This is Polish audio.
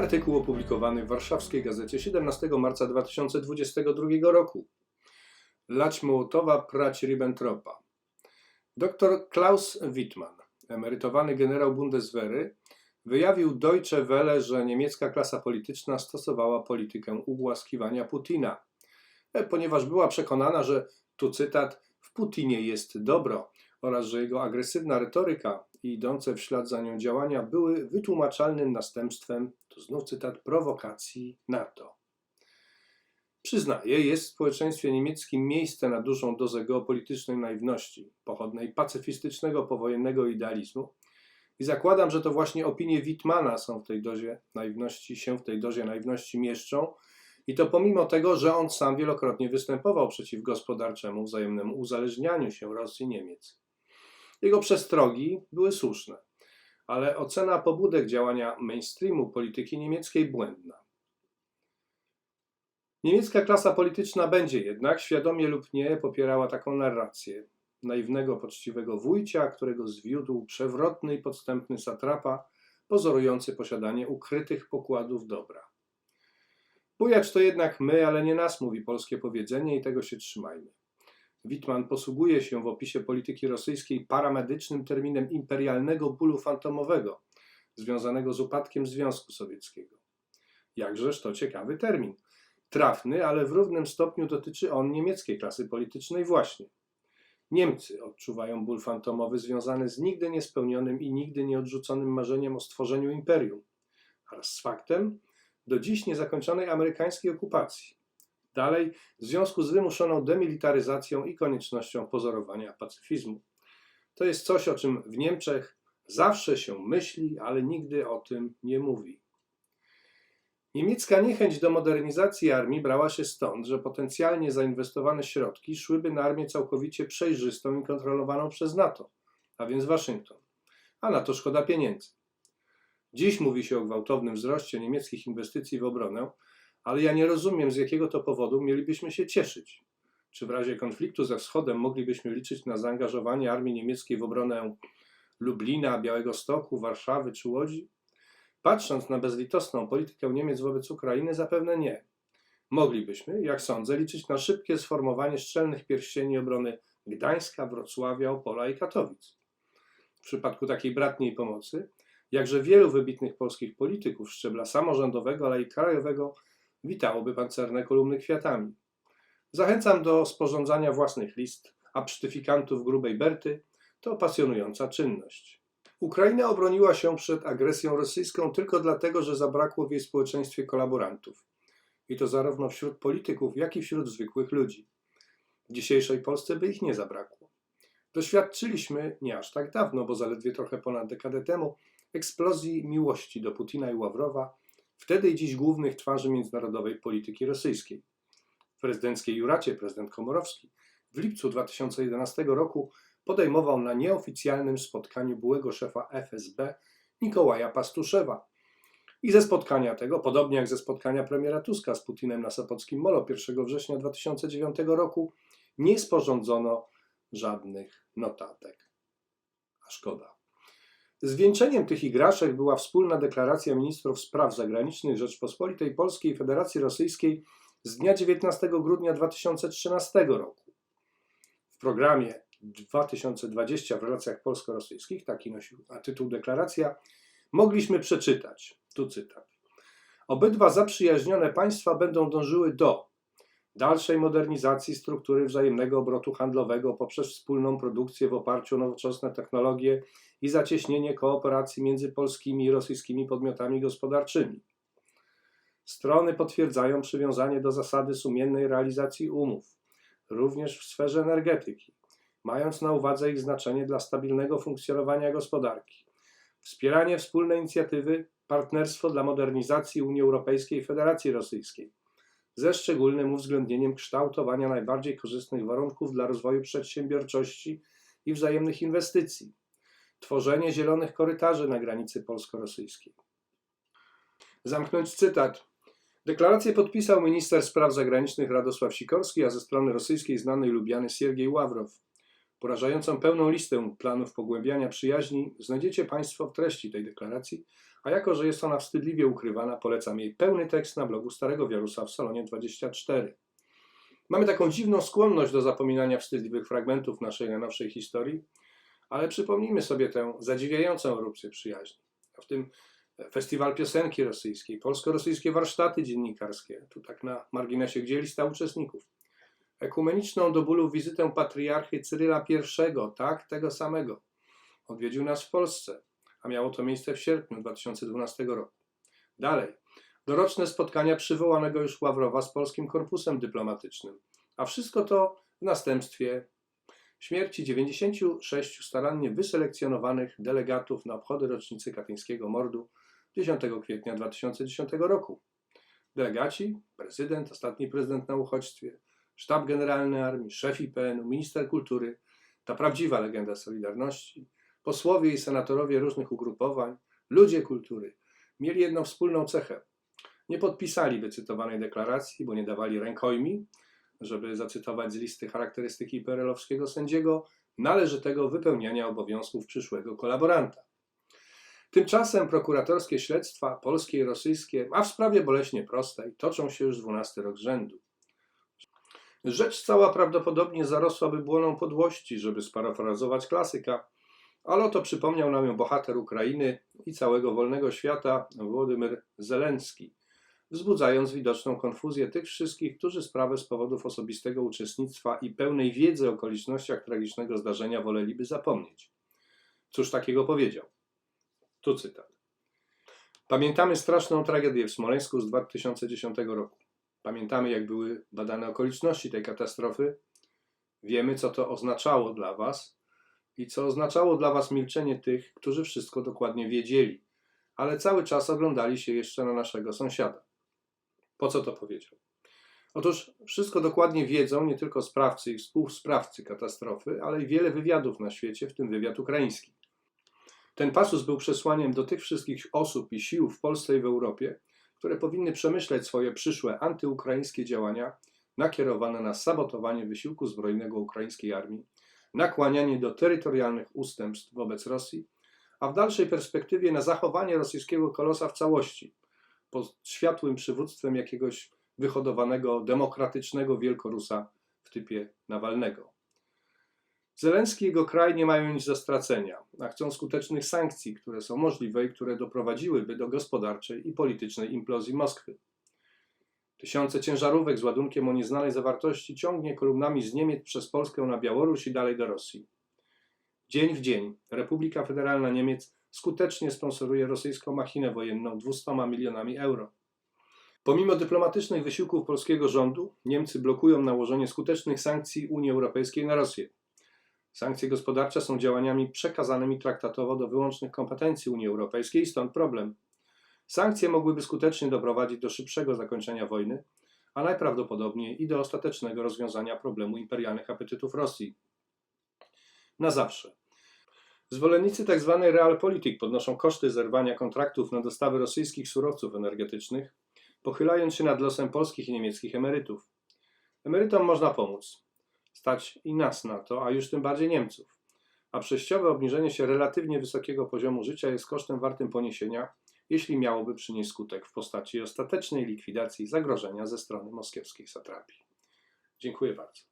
Artykuł opublikowany w warszawskiej gazecie 17 marca 2022 roku. Lać Mołotowa prać Ribbentropa. Dr Klaus Wittmann, emerytowany generał Bundeswehry, wyjawił Deutsche Welle, że niemiecka klasa polityczna stosowała politykę ugłaskiwania Putina, e, ponieważ była przekonana, że, tu cytat, w Putinie jest dobro oraz że jego agresywna retoryka i idące w ślad za nią działania były wytłumaczalnym następstwem, to znów cytat, prowokacji NATO. Przyznaję, jest w społeczeństwie niemieckim miejsce na dużą dozę geopolitycznej naiwności, pochodnej pacyfistycznego powojennego idealizmu i zakładam, że to właśnie opinie Wittmana są w tej dozie naiwności, się w tej dozie naiwności mieszczą i to pomimo tego, że on sam wielokrotnie występował przeciw gospodarczemu wzajemnemu uzależnianiu się Rosji i Niemiec. Jego przestrogi były słuszne, ale ocena pobudek działania mainstreamu polityki niemieckiej błędna. Niemiecka klasa polityczna będzie jednak, świadomie lub nie, popierała taką narrację naiwnego, poczciwego wójcia, którego zwiódł przewrotny i podstępny satrapa, pozorujący posiadanie ukrytych pokładów dobra. Bujacz to jednak my, ale nie nas, mówi polskie powiedzenie i tego się trzymajmy. Wittmann posługuje się w opisie polityki rosyjskiej paramedycznym terminem imperialnego bólu fantomowego, związanego z upadkiem Związku Sowieckiego. Jakżeż to ciekawy termin. Trafny, ale w równym stopniu dotyczy on niemieckiej klasy politycznej właśnie. Niemcy odczuwają ból fantomowy związany z nigdy niespełnionym i nigdy nieodrzuconym marzeniem o stworzeniu imperium, oraz z faktem do dziś niezakończonej amerykańskiej okupacji. Dalej, w związku z wymuszoną demilitaryzacją i koniecznością pozorowania pacyfizmu. To jest coś, o czym w Niemczech zawsze się myśli, ale nigdy o tym nie mówi. Niemiecka niechęć do modernizacji armii brała się stąd, że potencjalnie zainwestowane środki szłyby na armię całkowicie przejrzystą i kontrolowaną przez NATO, a więc Waszyngton. A na to szkoda pieniędzy. Dziś mówi się o gwałtownym wzroście niemieckich inwestycji w obronę, ale ja nie rozumiem, z jakiego to powodu mielibyśmy się cieszyć. Czy w razie konfliktu ze Wschodem moglibyśmy liczyć na zaangażowanie armii niemieckiej w obronę Lublina, Białego Stoku, Warszawy czy Łodzi? Patrząc na bezlitosną politykę Niemiec wobec Ukrainy, zapewne nie. Moglibyśmy, jak sądzę, liczyć na szybkie sformowanie szczelnych pierścieni obrony Gdańska, Wrocławia, Opola i Katowic. W przypadku takiej bratniej pomocy, jakże wielu wybitnych polskich polityków szczebla samorządowego, ale i krajowego witałoby pancerne kolumny kwiatami. Zachęcam do sporządzania własnych list, a psztyfikantów grubej Berty to pasjonująca czynność. Ukraina obroniła się przed agresją rosyjską tylko dlatego, że zabrakło w jej społeczeństwie kolaborantów. I to zarówno wśród polityków, jak i wśród zwykłych ludzi. W dzisiejszej Polsce by ich nie zabrakło. Doświadczyliśmy nie aż tak dawno, bo zaledwie trochę ponad dekadę temu, eksplozji miłości do Putina i Ławrowa, wtedy i dziś głównych twarzy międzynarodowej polityki rosyjskiej. W prezydenckiej juracie prezydent Komorowski w lipcu 2011 roku podejmował na nieoficjalnym spotkaniu byłego szefa FSB Mikołaja Pastuszewa. I ze spotkania tego, podobnie jak ze spotkania premiera Tuska z Putinem na Sopockim Molo 1 września 2009 roku, nie sporządzono żadnych notatek. A szkoda. Zwieńczeniem tych igraszek była wspólna deklaracja ministrów spraw zagranicznych Rzeczpospolitej Polskiej i Federacji Rosyjskiej z dnia 19 grudnia 2013 roku. W programie 2020 w relacjach polsko-rosyjskich, taki nosił tytuł deklaracja, mogliśmy przeczytać, tu cytat. Obydwa zaprzyjaźnione państwa będą dążyły do dalszej modernizacji struktury wzajemnego obrotu handlowego poprzez wspólną produkcję w oparciu o nowoczesne technologie i zacieśnienie kooperacji między polskimi i rosyjskimi podmiotami gospodarczymi. Strony potwierdzają przywiązanie do zasady sumiennej realizacji umów, również w sferze energetyki, mając na uwadze ich znaczenie dla stabilnego funkcjonowania gospodarki. Wspieranie wspólnej inicjatywy Partnerstwo dla Modernizacji Unii Europejskiej i Federacji Rosyjskiej, ze szczególnym uwzględnieniem kształtowania najbardziej korzystnych warunków dla rozwoju przedsiębiorczości i wzajemnych inwestycji, tworzenie zielonych korytarzy na granicy polsko-rosyjskiej. Zamknąć cytat. Deklarację podpisał minister spraw zagranicznych Radosław Sikorski, a ze strony rosyjskiej znany i lubiany Siergiej Ławrow. Porażającą pełną listę planów pogłębiania przyjaźni znajdziecie Państwo w treści tej deklaracji, a jako, że jest ona wstydliwie ukrywana, polecam jej pełny tekst na blogu Starego Wiarusa w Salonie 24. Mamy taką dziwną skłonność do zapominania wstydliwych fragmentów naszej najnowszej historii, ale przypomnijmy sobie tę zadziwiającą erupcję przyjaźni. W tym Festiwal Piosenki Rosyjskiej, polsko-rosyjskie warsztaty dziennikarskie, tu tak na marginesie, gdzie lista uczestników. Ekumeniczną do bólu wizytę patriarchy Cyryla I, tak, tego samego. Odwiedził nas w Polsce, a miało to miejsce w sierpniu 2012 roku. Dalej, doroczne spotkania przywołanego już Ławrowa z Polskim Korpusem Dyplomatycznym, a wszystko to w następstwie śmierci 96 starannie wyselekcjonowanych delegatów na obchody rocznicy katyńskiego mordu 10 kwietnia 2010 roku. Delegaci, prezydent, ostatni prezydent na uchodźstwie, sztab generalny armii, szef IPN-u, minister kultury, ta prawdziwa legenda Solidarności, posłowie i senatorowie różnych ugrupowań, ludzie kultury, mieli jedną wspólną cechę. Nie podpisali wycytowanej deklaracji, bo nie dawali rękojmi, żeby zacytować z listy charakterystyki perelowskiego sędziego, należytego wypełniania obowiązków przyszłego kolaboranta. Tymczasem prokuratorskie śledztwa polskie i rosyjskie, a w sprawie boleśnie prostej, toczą się już 12 rok z rzędu. Rzecz cała prawdopodobnie zarosłaby błoną podłości, żeby sparafrazować klasyka, ale oto przypomniał nam ją bohater Ukrainy i całego wolnego świata Władimir Zelenski, wzbudzając widoczną konfuzję tych wszystkich, którzy sprawę z powodów osobistego uczestnictwa i pełnej wiedzy o okolicznościach tragicznego zdarzenia woleliby zapomnieć. Cóż takiego powiedział? Tu cytat. Pamiętamy straszną tragedię w Smoleńsku z 2010 roku. Pamiętamy, jak były badane okoliczności tej katastrofy. Wiemy, co to oznaczało dla Was i co oznaczało dla Was milczenie tych, którzy wszystko dokładnie wiedzieli, ale cały czas oglądali się jeszcze na naszego sąsiada. Po co to powiedział? Otóż wszystko dokładnie wiedzą nie tylko sprawcy i współsprawcy katastrofy, ale i wiele wywiadów na świecie, w tym wywiad ukraiński. Ten pasus był przesłaniem do tych wszystkich osób i sił w Polsce i w Europie, które powinny przemyśleć swoje przyszłe antyukraińskie działania nakierowane na sabotowanie wysiłku zbrojnego ukraińskiej armii, nakłanianie do terytorialnych ustępstw wobec Rosji, a w dalszej perspektywie na zachowanie rosyjskiego kolosa w całości, pod światłym przywództwem jakiegoś wyhodowanego, demokratycznego wielkorusa w typie Nawalnego. Zelenski i jego kraj nie mają nic do stracenia, a chcą skutecznych sankcji, które są możliwe i które doprowadziłyby do gospodarczej i politycznej implozji Moskwy. Tysiące ciężarówek z ładunkiem o nieznanej zawartości ciągnie kolumnami z Niemiec przez Polskę na Białoruś i dalej do Rosji. Dzień w dzień Republika Federalna Niemiec skutecznie sponsoruje rosyjską machinę wojenną 200 milionami euro. Pomimo dyplomatycznych wysiłków polskiego rządu, Niemcy blokują nałożenie skutecznych sankcji Unii Europejskiej na Rosję. Sankcje gospodarcze są działaniami przekazanymi traktatowo do wyłącznych kompetencji Unii Europejskiej, stąd problem. Sankcje mogłyby skutecznie doprowadzić do szybszego zakończenia wojny, a najprawdopodobniej i do ostatecznego rozwiązania problemu imperialnych apetytów Rosji. Na zawsze. Zwolennicy tzw. Tak realpolitik podnoszą koszty zerwania kontraktów na dostawy rosyjskich surowców energetycznych, pochylając się nad losem polskich i niemieckich emerytów. Emerytom można pomóc. Stać i nas na to, a już tym bardziej Niemców. A przejściowe obniżenie się relatywnie wysokiego poziomu życia jest kosztem wartym poniesienia, jeśli miałoby przynieść skutek w postaci ostatecznej likwidacji zagrożenia ze strony moskiewskiej satrapii. Dziękuję bardzo.